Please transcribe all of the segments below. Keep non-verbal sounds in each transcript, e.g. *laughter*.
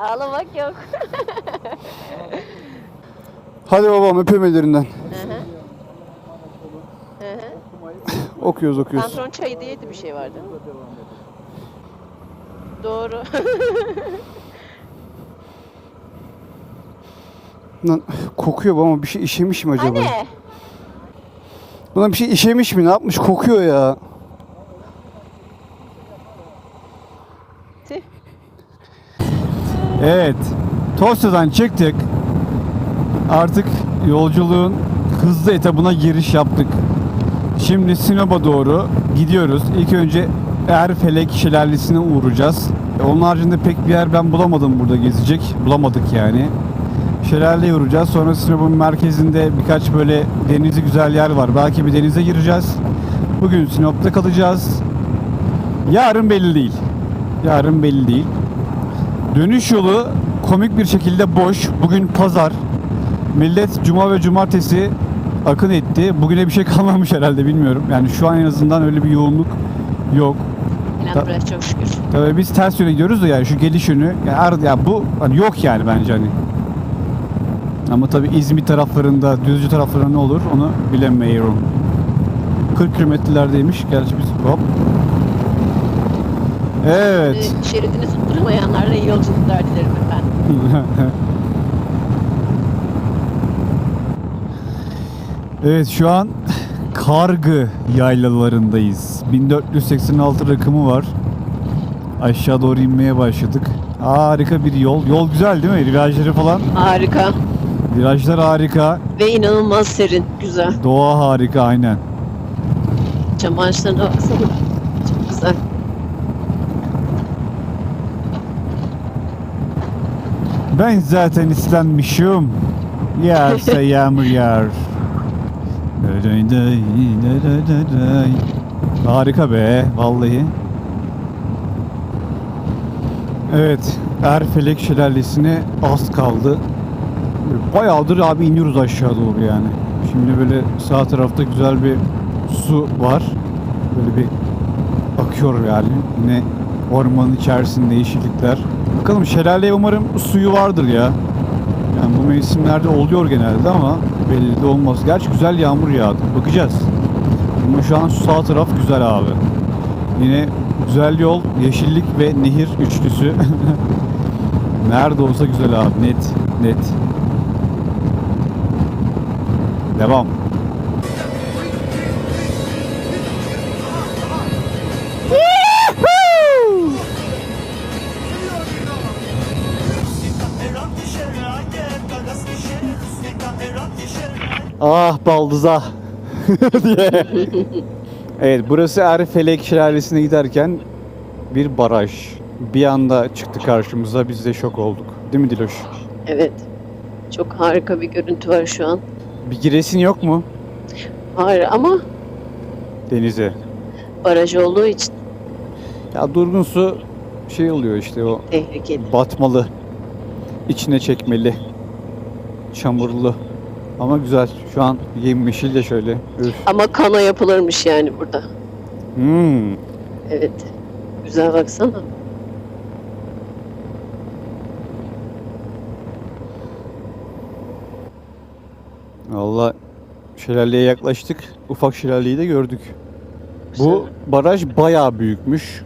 Ağlamak yok. Hadi babam öpeyim ellerinden. Hı hı. Okuyoruz okuyoruz. Pantolon çayı diye de bir şey vardı. Doğru. *laughs* Lan kokuyor bu ama bir şey işemiş mi acaba? Anne. Buna bir şey işemiş mi? Ne yapmış? Kokuyor ya. Evet. Tosya'dan çıktık. Artık yolculuğun hızlı etabına giriş yaptık. Şimdi Sinop'a doğru gidiyoruz. İlk önce Erfelek Şelalesi'ne uğrayacağız. E, Onun haricinde pek bir yer ben bulamadım burada gezecek. Bulamadık yani. Şelaleye uğrayacağız. Sonra Sinop'un merkezinde birkaç böyle denizi güzel yer var. Belki bir denize gireceğiz. Bugün Sinop'ta kalacağız. Yarın belli değil. Yarın belli değil. Dönüş yolu komik bir şekilde boş. Bugün pazar. Millet cuma ve cumartesi akın etti. Bugüne bir şey *laughs* kalmamış herhalde bilmiyorum. Yani şu an en azından öyle bir yoğunluk yok. Burası çok şükür. Tabii biz ters yöne gidiyoruz da yani şu geliş yönü yani, ar- ya bu hani yok yani bence hani. Ama tabii İzmir taraflarında, Düzce taraflarında ne olur onu bilemiyorum. 40 kilometrelerdeymiş. Gerçi biz hop. Evet. Ee, Şeridini tutturamayanlara iyi yolculuklar dilerim efendim. *laughs* evet şu an Kargı yaylalarındayız. 1486 rakımı var. Aşağı doğru inmeye başladık. Harika bir yol. Yol güzel değil mi? Virajları falan. Harika. Virajlar harika. Ve inanılmaz serin. Güzel. Doğa harika aynen. Çam ağaçlarına baksana. Çok güzel. Ben zaten istenmişim. Yağarsa *laughs* yağmur yağar. Harika be vallahi. Evet Erfelek Şelalesi'ne az kaldı. Bayağıdır abi iniyoruz aşağı doğru yani. Şimdi böyle sağ tarafta güzel bir su var. Böyle bir akıyor yani. Yine ormanın içerisinde yeşillikler. Bakalım şelaleye umarım suyu vardır ya. Yani bu mevsimlerde oluyor genelde ama belli de olmaz. Gerçi güzel yağmur yağdı. Bakacağız. Ama şu an sağ taraf güzel abi. Yine güzel yol, yeşillik ve nehir üçlüsü. *laughs* Nerede olsa güzel abi. Net, net. Devam. Ah baldıza *laughs* diye. evet burası Erfelek Şelalesi'ne giderken bir baraj. Bir anda çıktı karşımıza biz de şok olduk. Değil mi Diloş? Evet. Çok harika bir görüntü var şu an. Bir giresin yok mu Hayır ama denize? baraj olduğu için Ya durgun su şey oluyor işte o tehlikeli. batmalı. İçine çekmeli. Çamurlu. Ama güzel. Şu an yemyeşil de şöyle. Üf. Ama kano yapılırmış yani burada. Hmm. Evet. Güzel baksana. Valla şelaleye yaklaştık. Ufak şelaleyi de gördük. Bu baraj bayağı büyükmüş.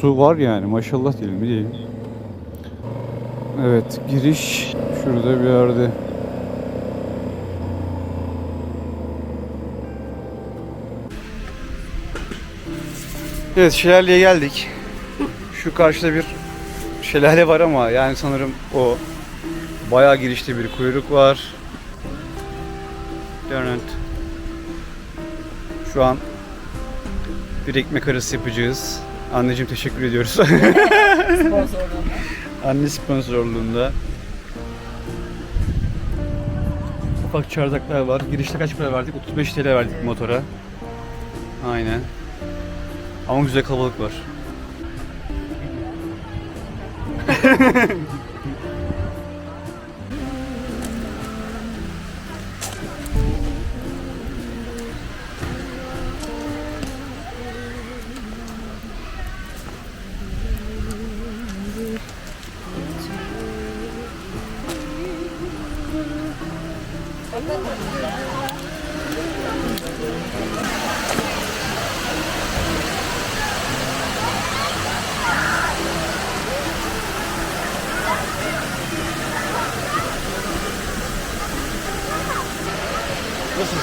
Su var yani maşallah diyelim mi diyelim. Evet giriş şurada bir yerde. Evet şelaleye geldik. Şu karşıda bir şelale var ama yani sanırım o bayağı girişte bir kuyruk var. Dönent. Şu an bir ekmek arası yapacağız. Anneciğim teşekkür ediyoruz. *laughs* Anne sponsorluğunda. Ufak çardaklar var. Girişte kaç para verdik? 35 TL verdik motora. Aynen. Ama güzel kalabalık var. *laughs* Nasıl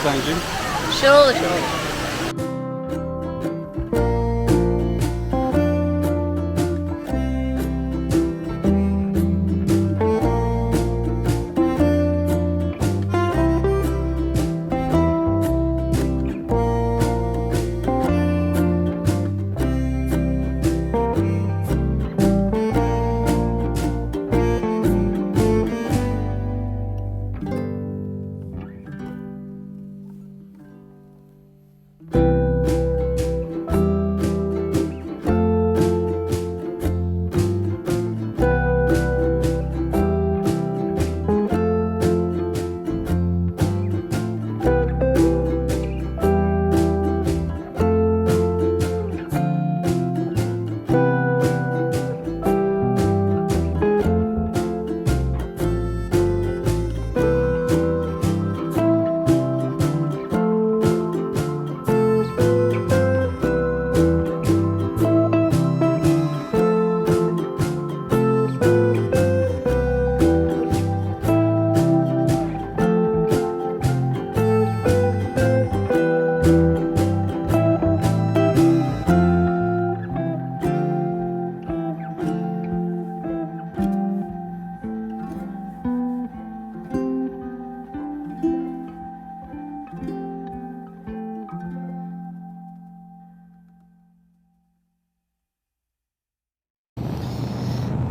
sence? Şov şov.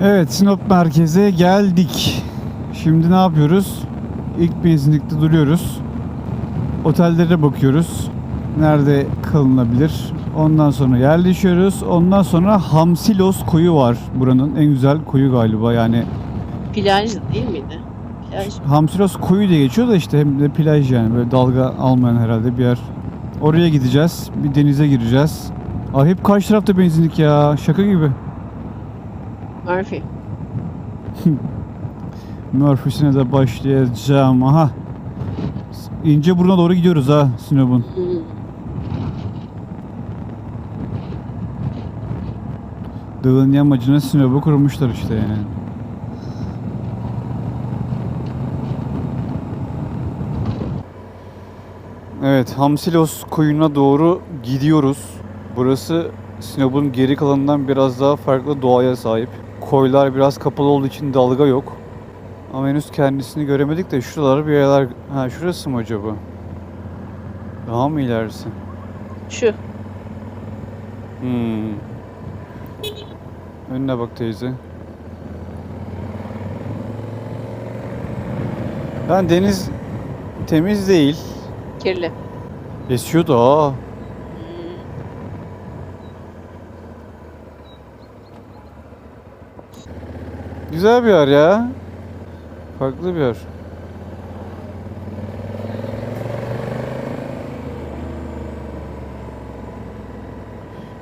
Evet Sinop merkeze geldik. Şimdi ne yapıyoruz? İlk benzinlikte duruyoruz. Otellere bakıyoruz. Nerede kalınabilir? Ondan sonra yerleşiyoruz. Ondan sonra Hamsilos koyu var. Buranın en güzel koyu galiba. Yani Plaj değil miydi? Plaj. Hamsilos koyu diye geçiyor da işte hem de plaj yani. Böyle dalga almayan herhalde bir yer. Oraya gideceğiz. Bir denize gireceğiz. Aa, hep karşı tarafta benzinlik ya. Şaka gibi. Murphy. *laughs* Murphy'sine de başlayacağım. Aha. İnce buruna doğru gidiyoruz ha Sinop'un. Dağın yamacına Sinop'u kurmuşlar işte yani. Evet, Hamsilos koyuna doğru gidiyoruz. Burası Sinop'un geri kalanından biraz daha farklı doğaya sahip. Koylar biraz kapalı olduğu için dalga yok. Ama henüz kendisini göremedik de şuralar bir yerler... Ha şurası mı acaba? Daha mı ilerisi? Şu. Hmm. Önüne bak teyze. Ben deniz temiz değil. Kirli. Esiyor da ha. Güzel bir yer ya. Farklı bir yer.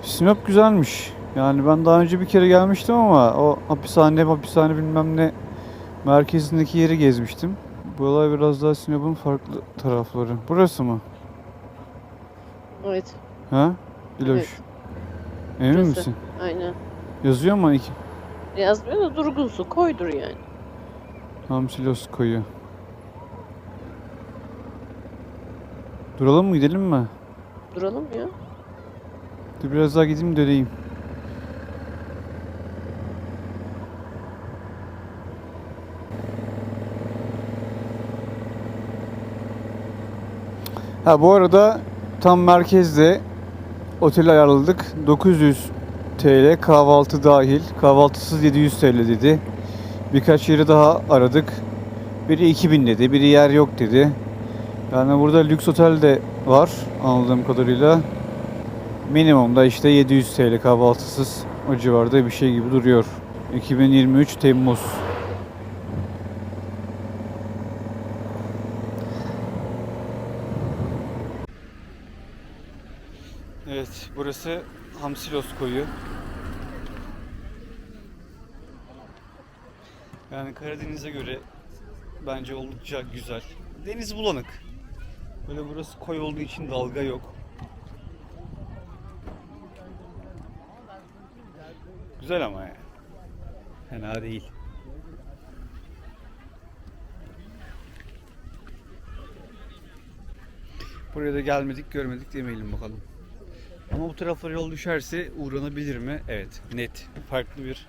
Sinop güzelmiş. Yani ben daha önce bir kere gelmiştim ama o hapishane hapishane bilmem ne merkezindeki yeri gezmiştim. Buralar biraz daha Sinop'un farklı tarafları. Burası mı? Evet. Ha? İloş. Evet. Emin burası. misin? Aynen. Yazıyor mu iki? Yazmıyor da durgun su. Koydur yani. Hamsilos koyu. Duralım mı gidelim mi? Duralım ya. Dur biraz daha gideyim döneyim. Ha bu arada tam merkezde otel ayarladık. 900 TL kahvaltı dahil. Kahvaltısız 700 TL dedi. Birkaç yeri daha aradık. Biri 2000 dedi, biri yer yok dedi. Yani burada lüks otel de var anladığım kadarıyla. Minimumda işte 700 TL kahvaltısız o civarda bir şey gibi duruyor. 2023 Temmuz. Evet, burası Hamsilos koyu. Yani Karadeniz'e göre bence oldukça güzel. Deniz bulanık. Böyle burası koy olduğu için dalga yok. Güzel ama ya. Fena değil. Buraya da gelmedik, görmedik demeyelim bakalım. Ama bu taraflara yol düşerse uğranabilir mi? Evet, net. Farklı bir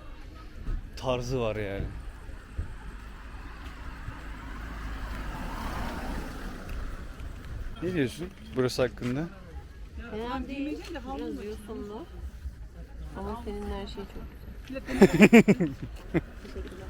tarzı var yani. Ne diyorsun burası hakkında? Fena değil. Biraz yosunlu. Ama senin her şey çok güzel. *laughs* Teşekkürler.